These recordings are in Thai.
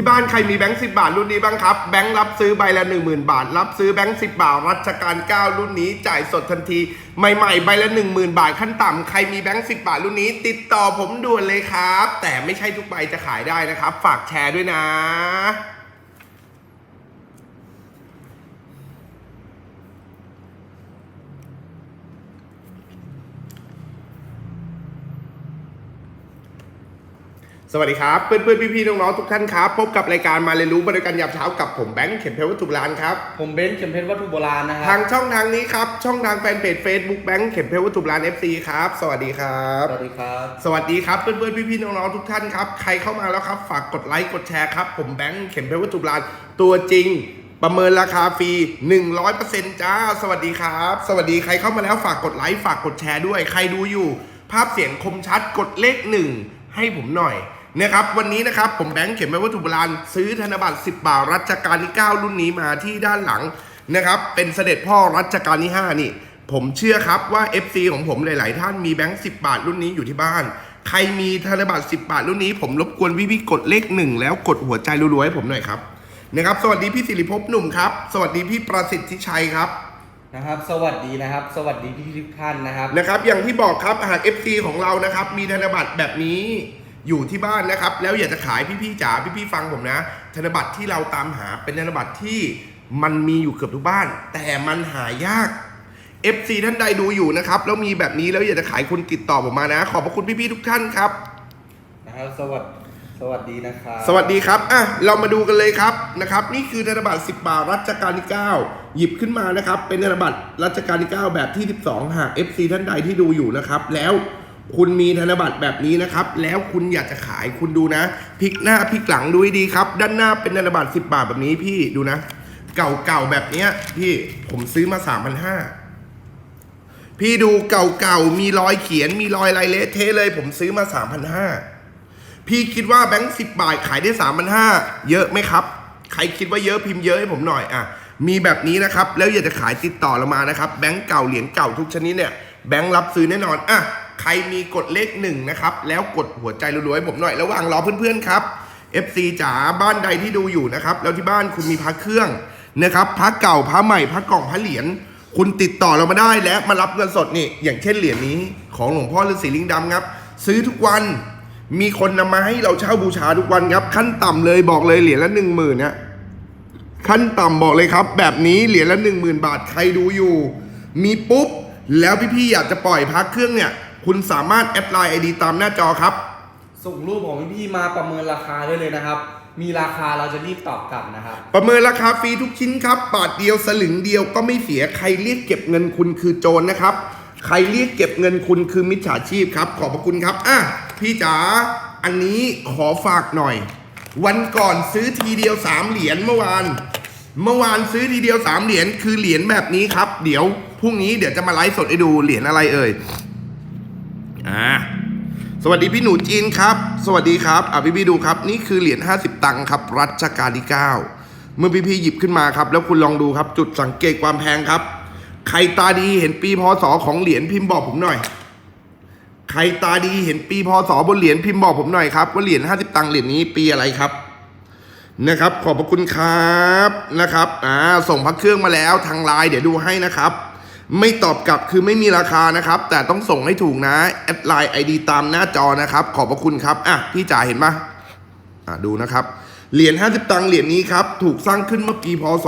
ที่บ้านใครมีแบงค์สิบาทรุ่นนี้บ้างครับ แบงค์รับซื้อใบละ 1 0,000 บาท รับซื้อแบงค์สิบาท รัชการ 9 รุ่นนี้จ่ายสดทันที ใหม่ๆ ใบละ 10,000 บาทขั้นต่ำใครมีแบงค์สิบาทรุ่นนี้ ติดต่อผมด่วนเลยครับ แต่ไม่ใช่ทุกใบจะขายได้นะครับ ฝากแชร์ด้วยนะ สวัสดีครับเพื่อนๆพี่ๆน้องๆทุกท่านครับพบกับรายการมาเรียนรู้บริการยามเช้ากับผมแบงค์เข็มเพชรวัตถุโบราณครับผมเบนซ์เข็มเพชรวัตถุโบราณนะคทารับงช่องทางนี้ครับช่องทางแฟนเพจ Facebook แบงค์เข็มเพชรวัตถุโบราณ FC ครับสวัสดีครับสวัสดีครับ สวัสดีครับเพื่อนๆพี่ๆน้องๆทุกท่านครับใครเข้ามาแล้วครับฝากกดไลค์กดแชร์ครับผมแบงค์เข็มเพชรวัตถุโบราณตัวจริงประเมินราคาฟรี 100%จ้า สวัสดีครับ สวัสดีใครเข้ามาแล้วฝากกดไลค์ฝากกดแชร์ด้วย ใครดูอยู่ ภาพเสียงคมชัดกดเลขหนึ่งให้ผมหน่อย นะครับวันนี้นะครับผมแบงค์เข็มเพชรวัตถุโบราณซื้อธนบัตร 10 บาทรัชกาลที่ 9 รุ่นนี้มาที่ด้านหลังนะครับเป็นเสด็จพ่อรัชกาลที่ 5 นี่ ผมเชื่อครับว่า FC ของผมหลาย ๆ ท่านมีแบงค์ 10 บาทรุ่นนี้อยู่ที่บ้าน ใครมีธนบัตร 10 บาทรุ่นนี้ ผมรบกวนพี่พี่ๆกดเลขหนึ่งแล้วกดหัวใจรัวๆให้ผมหน่อยครับนะครับสวัสดีพี่สิริภพหนุ่มครับ สวัสดีพี่ประสิทธิชัยครับนะครับสวัสดีนะครับ สวัสดีพี่ทุกท่านนะครับนะครับ อย่างที่บอกครับหาก FC ของเรานะครับมีธนบัตรแบบนี้ อยู่ที่บ้านนะครับ แล้วอยากจะขายพี่ๆจ๋าพี่ๆฟังผมนะ ธนบัตรที่เราตามหาเป็นธนบัตรที่มันมีอยู่เกือบทุกบ้าน แต่มันหายาก FC ท่านใดดูอยู่นะครับแล้วมีแบบนี้แล้วอยากจะขายคุณติดต่อผมมานะ ขอบพระคุณพี่ๆทุกท่านครับนะครับสวัสดีสวัสดีนะครับสวัสดีครับอะเรามาดูกันเลยครับนะครับ นี่คือธนบัตร 10 บาทรัชกาลที่ 9 หยิบขึ้นมานะครับ เป็นธนบัตรรัชกาลที่ 9 แบบที่ 12 หาก FC ท่านใดที่ดูอยู่นะครับ แล้ว คุณมีธนบัตรแบบนี้นะครับ แล้วคุณอยากจะขายคุณดูนะพลิกหน้าพลิกหลังดูให้ดีครับ ด้านหน้าเป็นธนบัตร10 บาทแบบนี้พี่ดูนะ เก่าๆแบบเนี้ย พี่ผมซื้อมา3,500พี่ดูเก่าๆมีรอยเขียนมีรอยลายเละเทะเลย ผมซื้อมา3,500พี่คิดว่าแบงค์สิบบาทขายได้สามพันห้าเยอะไหมครับ ใครคิดว่าเยอะพิมพ์เยอะให้ผมหน่อยอะมีแบบนี้นะครับ แล้วอยากจะขายติดต่อเรามานะครับ แบงค์เก่าเหรียญเก่าทุกชนิดเนี่ยแบงค์รับซื้อแน่นอนอะ ใครมีกดเลขหนึ่งนะครับ แล้วกดหัวใจรัวๆให้ผมหน่อย ระหว่างรอเพื่อนๆครับ FC จ๋าบ้านใดที่ดูอยู่นะครับ แล้วที่บ้านคุณมีพระเครื่องนะครับพระเก่าพระใหม่พระกล่องพระเหรียญคุณติดต่อเรามาได้และมารับเงินสดนี่อย่างเช่นเหรียญนี้ของหลวงพ่อฤาษีลิงดำครับ ซื้อทุกวันมีคนนำมาให้เราเช่าบูชาทุกวันครับ ขั้นต่ำเลยบอกเลยเหรียญละหนึ่งหมื่นนะขั้นต่ำบอกเลยครับ แบบนี้เหรียญละหนึ่งหมื่นบาทใครดูอยู่ มีปุ๊บแล้วพี่ๆอยากจะปล่อยพักเครื่องเนี่ย คุณสามารถแอดไลน์ไอดีตามหน้าจอครับ ส่งรูปของพี่ๆมาประเมินราคาได้เลยนะครับ มีราคาเราจะรีบตอบกลับนะครับ ประเมินราคาฟรีทุกชิ้นครับ บาทเดียวสลึงเดียวก็ไม่เสียใครเรียกเก็บเงินคุณคือโจรนะครับ ใครเรียกเก็บเงินคุณคือมิจฉาชีพครับ ขอบพระคุณครับอะพี่จ๋าอันนี้ขอฝากหน่อย วันก่อนซื้อทีเดียวสามเหรียญเมื่อวานเมื่อวานซื้อทีเดียวสามเหรียญคือเหรียญแบบนี้ครับ เดี๋ยวพรุ่งนี้เดี๋ยวจะมาไลฟ์สดให้ดูเหรียญอะไรเอ่ย อ่าสวัสดีพี่หนูจีนครับ สวัสดีครับอะพี่พี่ดูครับ นี่คือเหรียญ50 ตังค์ครับ รัชกาลที่ 9 เมื่อพี่พี่หยิบขึ้นมาครับ แล้วคุณลองดูครับ จุดสังเกตความแพงครับ ใครตาดีเห็นปีพศของเหรียญพิมพ์บอกผมหน่อย ใครตาดีเห็นปีพศบนเหรียญพิมพ์บอกผมหน่อยครับว่าเหรียญ50 ตังค์เหรียญนี้ปีอะไรครับนะครับ ขอบพระคุณครับนะครับอ่าส่งพระเครื่องมาแล้วทางไลน์เดี๋ยวดูให้นะครับ ไม่ตอบกลับคือไม่มีราคานะครับ แต่ต้องส่งให้ถูกนะแอดไลน์ไอดีตามหน้าจอนะครับ ขอบพระคุณครับอะพี่จ๋าเห็นปะอะดูนะครับ เหรียญ 50 ตังค์เหรียญนี้ครับ ถูกสร้างขึ้นเมื่อปีพศ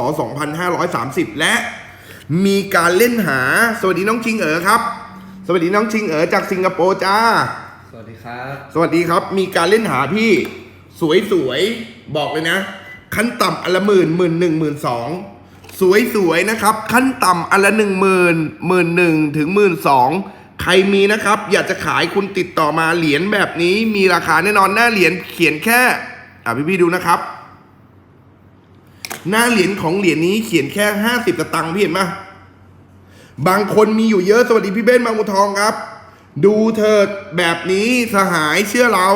2530 และมีการเล่นหา สวัสดีน้องชิงเอ๋อครับ สวัสดีน้องชิงเอ๋อจากสิงคโปร์จ้า สวัสดีครับ สวัสดีครับ มีการเล่นหาพี่สวยๆ บอกเลยนะ ขั้นต่ำอันละหมื่นหมื่นหนึ่งหมื่นสอง สวยๆนะครับ ขั้นต่ำอันละหนึ่งหมื่นหมื่นหนึ่งถึงหมื่นสองใครมีนะครับ อยากจะขายคุณติดต่อมาเหรียญแบบนี้ มีราคาแน่นอนหน้าเหรียญเขียนแค่อะพี่ๆดูนะครับ หน้าเหรียญของเหรียญนี้เขียนแค่ห้าสิบตางค์พี่เห็นไหมบางคนมีอยู่เยอะสวัสดีพี่เบ้นบางบัวทองครับ ดูเถิดแบบนี้สหายเชื่อเรา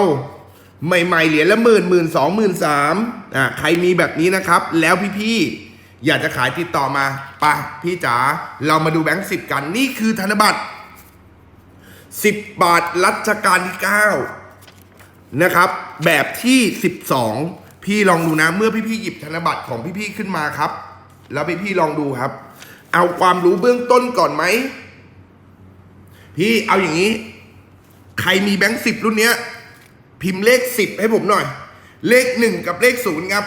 ใหม่ๆเหรียญละหมื่นหมื่นสองหมื่นสามอะใครมีแบบนี้นะครับ แล้วพี่ๆ อยากจะขายติดต่อมาปะพี่จ๋าเรามาดูแบงค์สิบกันนี่คือธนบัตรสิบบาทรัชกาลที่เก้านะครับ แบบที่สิบสองพี่ลองดูนะ เมื่อพี่ๆหยิบธนบัตรของพี่ๆขึ้นมาครับ แล้วพี่ๆลองดูครับ เอาความรู้เบื้องต้นก่อนไหม พี่เอาอย่างนี้ ใครมีแบงค์สิบรุ่นเนี้ย พิมพ์เลขสิบให้ผมหน่อย เลขหนึ่งกับเลขศูนย์ครับ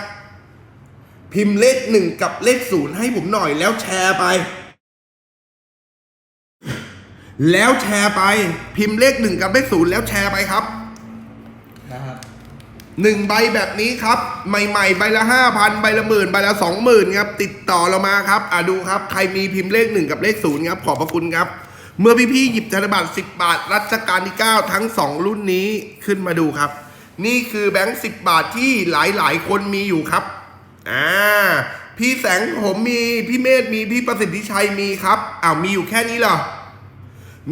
พิมพ์เลขหนึ่งกับเลขศูนย์ให้ผมหน่อยแล้วแชร์ไป แล้วแชร์ไป พิมพ์เลขหนึ่งกับเลขศูนย์แล้วแชร์ไปครับนะครับหนึ่งใบแบบนี้ครับ ใหม่ ๆ ใบละห้าพันใบละหมื่นใบละสองหมื่นครับ ติดต่อเรามาครับ อะดูครับ ใครมีพิมพ์เลขหนึ่งกับเลขศูนย์ครับ ขอบพระคุณครับ เมื่อพี่ๆหยิบธนบัตร10บาทรัชกาลที่9ทั้ง2รุ่นนี้ขึ้นมาดูครับ นี่คือแบงค์10บาทที่หลายๆ คนมีอยู่ครับ อ่าพี่แสงผมมีพี่เมธมีพี่ประสิทธิชัยมีครับอ้าวมีอยู่แค่นี้เหรอ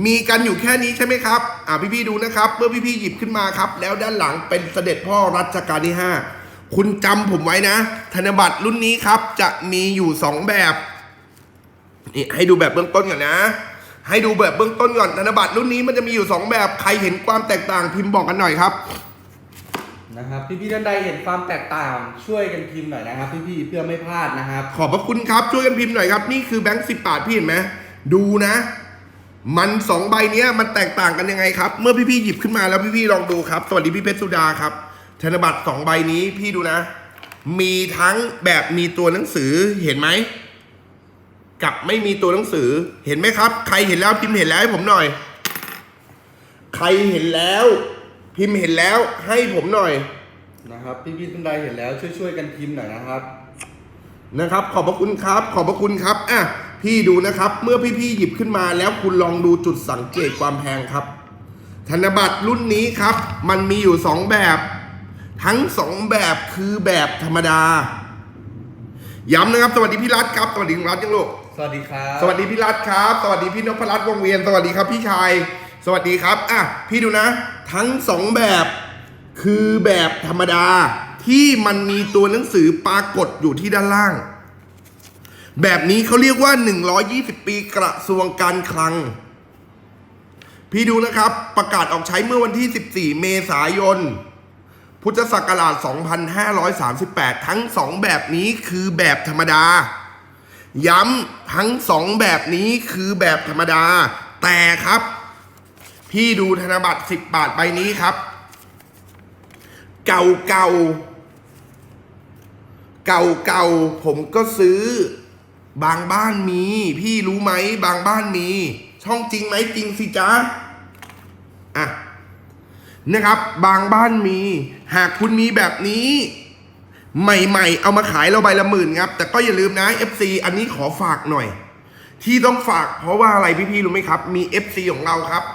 มีกันอยู่แค่นี้ใช่ไหมครับอ่าพี่ๆดูนะครับ เมื่อพี่ๆหยิบขึ้นมาครับ แล้วด้านหลังเป็นเสด็จพ่อรัชกาลที่ 5 คุณจำผมไว้นะ ธนบัตรรุ่นนี้ครับ จะมีอยู่ 2 แบบนี่ให้ดูแบบเบื้องต้นก่อนนะ ให้ดูแบบเบื้องต้นก่อนธนบัตรรุ่นนี้มันจะมีอยู่ 2 แบบใครเห็นความแตกต่างพิมพ์บอกกันหน่อยครับ นะครับ พี่ๆท่านใดเห็นความแตกต่างช่วยกันพิมพ์หน่อยนะครับ พี่ๆเพื่อไม่พลาดนะครับ ขอบพระคุณครับช่วยกันพิมพ์หน่อยครับ นี่คือแบงค์สิบาทพี่เห็นไหมดูนะ มันสองใบเนี้ยมันแตกต่างกันยังไงครับ เมื่อพี่ๆหยิบขึ้นมาแล้วพี่ๆลองดูครับ สวัสดีพี่เพชรสุดาครับธนบัตรสองใบนี้พี่ดูนะ มีทั้งแบบมีตัวหนังสือเห็นไหมกับไม่มีตัวหนังสือเห็นไหมครับ ใครเห็นแล้วพิมพ์เห็นแล้วให้ผมหน่อย ใครเห็นแล้ว พิมพ์เห็นแล้วให้ผมหน่อยนะครับ พี่ๆท่านใดเห็นแล้วช่วยๆกันพิมพ์หน่อยนะครับ นะครับ ขอบพระคุณครับ ขอบพระคุณครับอะพี่ดูนะครับ เมื่อพี่ๆหยิบขึ้นมาแล้วคุณลองดูจุดสังเกตความแพงครับ ธนบัตรรุ่นนี้ครับ มันมีอยู่สองแบบ ทั้งสองแบบคือแบบธรรมดาย้ำนะครับ สวัสดีพี่รัฐครับ สวัสดีคุณรัฐยังลูกสวัสดีครับ สวัสดีพี่รัฐครับ สวัสดีพี่นพรัตน์วงเวียน สวัสดีครับพี่ชาย สวัสดีครับอะพี่ดูนะ ทั้งสองแบบคือแบบธรรมดาที่มันมีตัวหนังสือปรากฏอยู่ที่ด้านล่าง แบบนี้เขาเรียกว่า 120 ปีกระทรวงการคลัง พี่ดูนะครับประกาศออกใช้เมื่อวันที่ 14 เมษายน พุทธศักราช 2538 ทั้งสองแบบนี้คือแบบธรรมดา ย้ำทั้งสองแบบนี้คือแบบธรรมดา แต่ครับ พี่ดูธนบัตร10 บาทใบนี้ครับ เก่าเก่าเก่าเก่าผมก็ซื้อ บางบ้านมี พี่รู้ไหมบางบ้านมี ช่องจริงไหมจริงสิจ๊ะอะนะครับ บางบ้านมี หากคุณมีแบบนี้ ใหม่ๆ เอามาขายเราใบละหมื่นครับ แต่ก็อย่าลืมนะ FC อันนี้ขอฝากหน่อย ที่ต้องฝากเพราะว่าอะไรพี่ๆรู้ไหมครับ มี FC ของเราครับ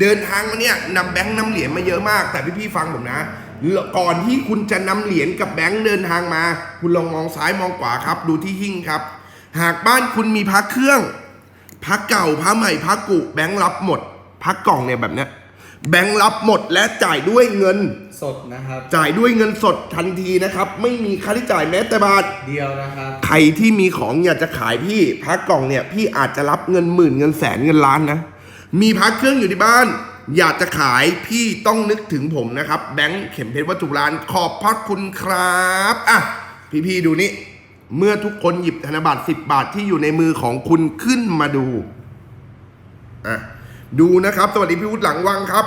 เดินทางมาเนี่ยนำแบงค์นำเหรียญมาเยอะมาก แต่พี่ๆฟังผมนะ ก่อนที่คุณจะนำเหรียญกับแบงค์เดินทางมา คุณลองมองซ้ายมองขวาครับ ดูที่หิ้งครับ หากบ้านคุณมีพักเครื่องพักเก่าพักใหม่พักกุแบงค์รับหมดพักกล่องเนี่ยแบบเนี้ยแบงค์รับหมดและจ่ายด้วยเงิน สดนะครับ จ่ายด้วยเงินสดทันทีนะครับ ไม่มีค่าใช้จ่ายแม้แต่บาทเดียวนะครับใครที่มีของอยากจะขายพี่พักกล่องเนี่ยพี่อาจจะรับเงินหมื่นเงินแสนเงินล้านนะ มีพักเครื่องอยู่ที่บ้าน อยากจะขายพี่ต้องนึกถึงผมนะครับ แบงค์เข็มเพชรวัตถุร้านขอบพระคุณครับอะพี่ๆดูนี่เมื่อทุกคนหยิบธนบัตร10 บาทที่อยู่ในมือของคุณขึ้นมาดูอะดูนะครับ สวัสดีพี่วุฒิหลังวังครับ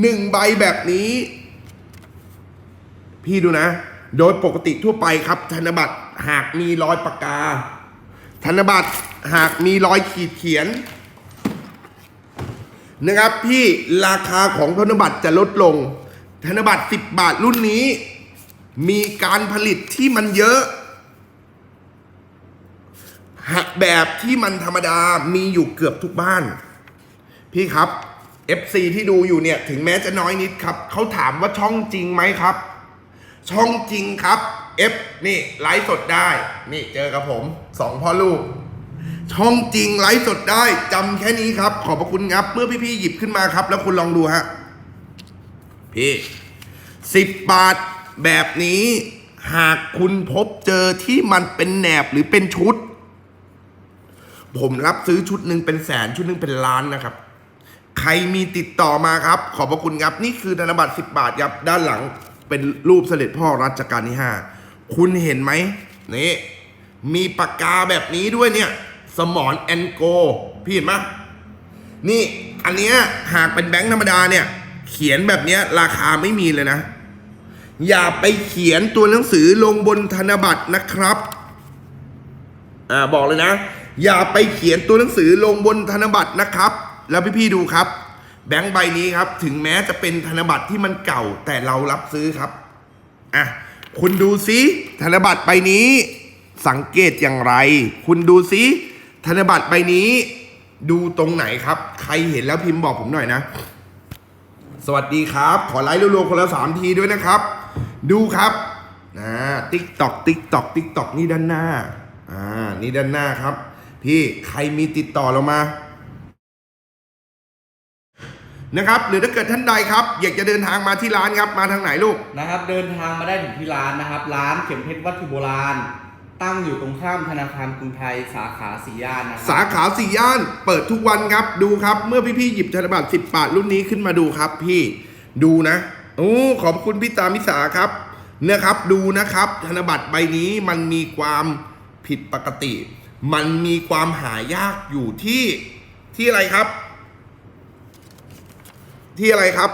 หนึ่งใบแบบนี้ พี่ดูนะ โดยปกติทั่วไปครับ ธนบัตรหากมีรอยปากกา ธนบัตรหากมีรอยขีดเขียน นะครับพี่ราคาของธนบัตรจะลดลง ธนบัตร 10 บาทรุ่นนี้ มีการผลิตที่มันเยอะหากแบบที่มันธรรมดามีอยู่เกือบทุกบ้าน พี่ครับ FC ที่ดูอยู่เนี่ย ถึงแม้จะน้อยนิดครับเขาถามว่าช่องจริงไหมครับ ช่องจริงครับ F นี่ไลฟ์สดได้ นี่เจอกับผมสองพ่อลูก ช่องจริงไลฟ์สดได้จำแค่นี้ครับ ขอบพระคุณครับ เมื่อพี่ๆหยิบขึ้นมาครับ แล้วคุณลองดูฮะพี่สิบบาทแบบนี้ หากคุณพบเจอที่มันเป็นแหนบหรือเป็นชุด ผมรับซื้อชุดหนึ่งเป็นแสนชุดหนึ่งเป็นล้านนะครับ ใครมีติดต่อมาครับ ขอบพระคุณครับ นี่คือธนบัตร10บาทครับด้านหลังเป็นเป็นรูปเสด็จพ่อรัชกาลที่ห้าคุณเห็นไหมนี่มีปากกาแบบนี้ด้วยเนี่ย สมอนแอนโกพี่เห็นไหมนี่อันเนี้ยหากเป็นแบงค์ธรรมดาเนี่ย เขียนแบบเนี้ยราคาไม่มีเลยนะ อย่าไปเขียนตัวหนังสือลงบนธนบัตรนะครับอ่าบอกเลยนะ อย่าไปเขียนตัวหนังสือลงบนธนบัตรนะครับ แล้วพี่ๆดูครับ แบงค์ใบนี้ครับ ถึงแม้จะเป็นธนบัตรที่มันเก่าแต่เรารับซื้อครับอะคุณดูซิธนบัตรใบนี้สังเกตอย่างไร คุณดูซิ ธนบัตรใบนี้ดูตรงไหนครับ ใครเห็นแล้วพิมพ์บอกผมหน่อยนะ สวัสดีครับ ขอไลค์รัวๆคนละสามทีด้วยนะครับ ดูครับนะติ๊กตอกติ๊กตอกติ๊กตอกนี่ด้านหน้าอ่านี่ด้านหน้าครับ พี่ใครมีติดต่อเรามานะครับหรือถ้าเกิดท่านใดครับ อยากจะเดินทางมาที่ร้านครับมาทางไหนลูก นะครับเดินทางมาได้ถึงที่ร้านนะครับ ร้านเข็มเพชรวัตถุโบราณ ตั้งอยู่ตรงข้ามธนาคารกรุงไทยสาขาสีย่านนะครับขาสี่ย่านเปิดทุกวันครับดูครับ เมื่อพี่ๆหยิบธนบัตร10 บาทรุ่นนี้ขึ้นมาดูครับพี่ดูนะโอ้ขอบคุณพี่ตามิสาครับ เนะครับดูนะครับ ธนบัตรใบนี้มันมีความผิดปกติ มันมีความหายากอยู่ที่ที่อะไรครับ ที่อะไรครับ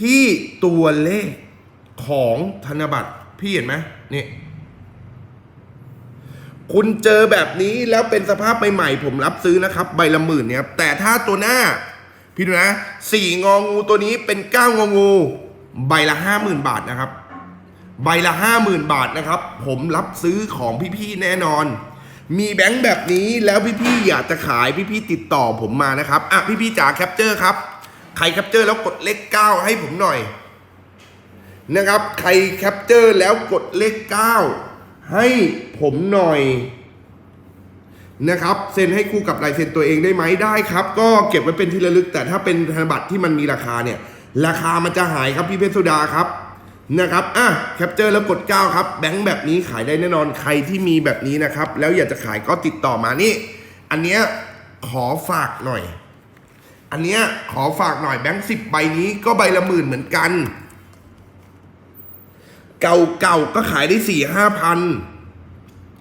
ที่ตัวเลขของธนบัตรพี่เห็นไหมนี่ คุณเจอแบบนี้แล้วเป็นสภาพใหม่ๆผมรับซื้อนะครับ ใบละหมื่นเนี่ยครับแต่ถ้าตัวหน้า พี่ดูนะสี่งองูตัวนี้เป็นเก้างองู ใบละห้าหมื่นบาทนะครับ ใบละห้าหมื่นบาทนะครับ ผมรับซื้อของพี่ๆแน่นอน มีแบงค์แบบนี้แล้วพี่ๆอยากจะขายพี่ๆติดต่อผมมานะครับอะพี่ๆจ๋าแคปเจอร์ครับใครแคปเจอร์แล้วกดเลขเก้าให้ผมหน่อยนะครับ ใครแคปเจอร์แล้วกดเลขเก้า ให้ผมหน่อยนะครับเซ็นให้คู่กับลายเซ็นตัวเองได้ไหมได้ครับ ก็เก็บไว้เป็นที่ระลึก แต่ถ้าเป็นธนบัตรที่มันมีราคาเนี่ย ราคามันจะหายครับพี่เพชรสุดาครับนะครับอะแคปเจอร์แล้วกด9ครับแบงค์แบบนี้ขายได้แน่นอนใครที่มีแบบนี้นะครับ แล้วอยากจะขายก็ติดต่อมานี่ อันเนี้ยขอฝากหน่อย อันเนี้ยขอฝากหน่อยแบงค์สิบใบนี้ก็ใบละหมื่นเหมือนกัน เก่าๆก็ขายได้สี่ห้าพัน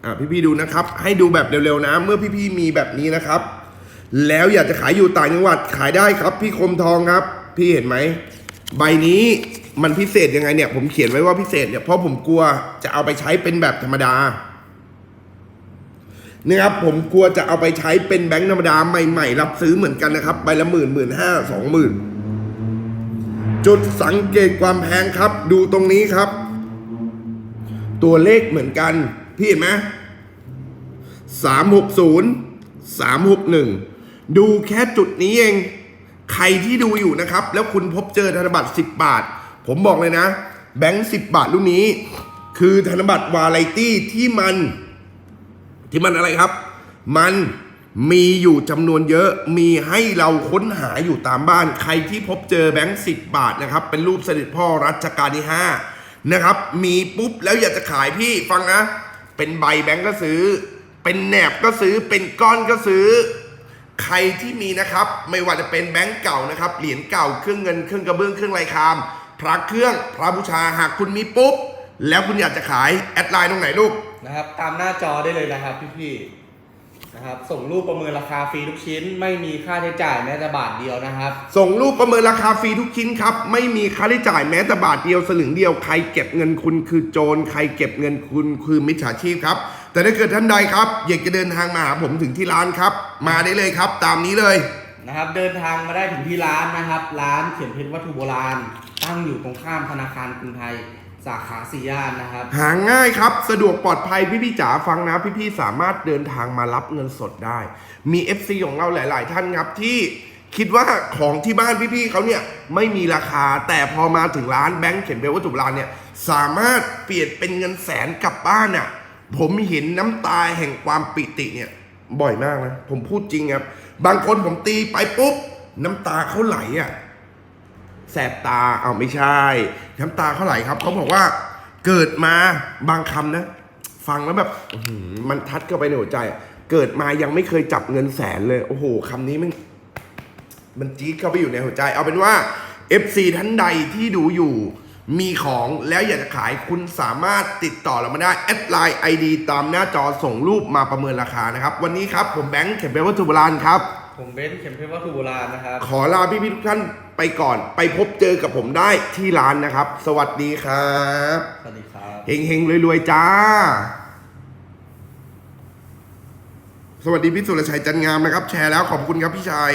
อะพี่ๆดูนะครับ ให้ดูแบบเร็วๆนะ เมื่อพี่ๆมีแบบนี้นะครับ แล้วอยากจะขายอยู่ต่างจังหวัดขายได้ครับพี่คมทองครับ พี่เห็นไหมใบนี้มันพิเศษยังไงเนี่ย ผมเขียนไว้ว่าพิเศษเนี่ยเพราะผมกลัวจะเอาไปใช้เป็นแบบธรรมดาเนี่ยครับผมกลัวจะเอาไปใช้เป็นแบงค์ธรรมดาใหม่ๆ รับซื้อเหมือนกันนะครับใบละหมื่นหมื่นห้าสองหมื่นจุดสังเกตความแพงครับ ดูตรงนี้ครับ ตัวเลขเหมือนกัน พี่เห็นไหมสามหกศูนย์สามหกหนึ่งดูแค่จุดนี้เอง ใครที่ดูอยู่นะครับ แล้วคุณพบเจอธนบัตร10 บาท ผมบอกเลยนะ แบงค์10 บาทรุ่นนี้ คือธนบัตรวาไรตี้ที่มัน ที่มันอะไรครับ มันมีอยู่จำนวนเยอะ มีให้เราค้นหาอยู่ตามบ้าน ใครที่พบเจอแบงค์สิบาทนะครับ เป็นรูปเสด็จพ่อรัชกาลที่ห้า นะครับ มีปุ๊บแล้วอยากจะขายพี่ฟังนะ เป็นใบแบงค์ก็ซื้อ เป็นแหนบก็ซื้อ เป็นก้อนก็ซื้อ ใครที่มีนะครับ ไม่ว่าจะเป็นแบงค์เก่านะครับ เหรียญเก่า เครื่องเงิน เครื่องกระเบื้องเครื่องลายคาม พระเครื่อง พระบูชา หากคุณมีปุ๊บ แล้วคุณอยากจะขาย แอดไลน์ตรงไหนลูก นะครับ ตามหน้าจอได้เลยนะครับพี่ๆ นะครับ ส่งรูปประเมินราคาฟรีทุกชิ้น ไม่มีค่าใช้จ่ายแม้แต่บาทเดียวนะครับ ส่งรูปประเมินราคาฟรีทุกชิ้นครับ ไม่มีค่าใช้จ่ายแม้แต่บาทเดียวสลึงเดียวใครเก็บเงินคุณคือโจรใครเก็บเงินคุณคือมิจฉาชีพครับ แต่ถ้าเกิดท่านใดครับอยากจะเดินทางมาหาผมถึงที่ร้านครับ มาได้เลยครับ ตามนี้เลยนะครับ เดินทางมาได้ถึงที่ร้านนะครับ ร้านเขียนเพชรวัตถุโบราณ ตั้งอยู่ตรงข้ามธนาคารกรุงไทย สาขาสีย่านนะครับ หาง่ายครับ สะดวกปลอดภัยพี่พี่ๆจ๋าฟังนะพี่พี่ๆสามารถเดินทางมารับเงินสดได้ มี FC ของเราหลาย ๆ ท่านครับที่คิดว่าของที่บ้านพี่พี่ๆเขาเนี่ยไม่มีราคาแต่พอมาถึงร้านแบงค์เข็มเบลวัตถุโบราณเนี่ยสามารถเปลี่ยนเป็นเงินแสนกลับบ้านน่ะผมเห็นน้ำตาแห่งความปิติเนี่ยบ่อยมากนะ ผมพูดจริงครับ บางคนผมตีไปปุ๊บ น้ำตาเขาไหลอะ แสบตาเอาไม่ใช่ น้ำตาเขาไหลครับเขาบอกว่าเกิดมาบางคำนะ ฟังแล้วแบบอื้อหือมันทัดเข้าไปในหัวใจอะเกิดมายังไม่เคยจับเงินแสนเลย โอ้โหคำนี้มันมันจี๊ดเข้าไปอยู่ในหัวใจ เอาเป็นว่า FC ท่านใดที่ดูอยู่มีของแล้วอยากจะขายคุณสามารถติดต่อเรามาได้แอดไลน์ไอดีตามหน้าจอส่งรูปมาประเมินราคานะครับ วันนี้ครับ ผมแบงค์เข็มเป็นวัตถุโบราณครับ ผมเบนซ์เข็มเพชรวัตถุโบราณนะครับ ขอลาพี่ๆทุกท่าน ไปก่อนไปพบเจอกับผมได้ที่ร้านนะครับ สวัสดีครับสวัสดีครับเฮงๆรวยๆจ้า สวัสดีพี่สุรชัยจันงามนะครับ แชร์แล้วขอบคุณครับพี่ชาย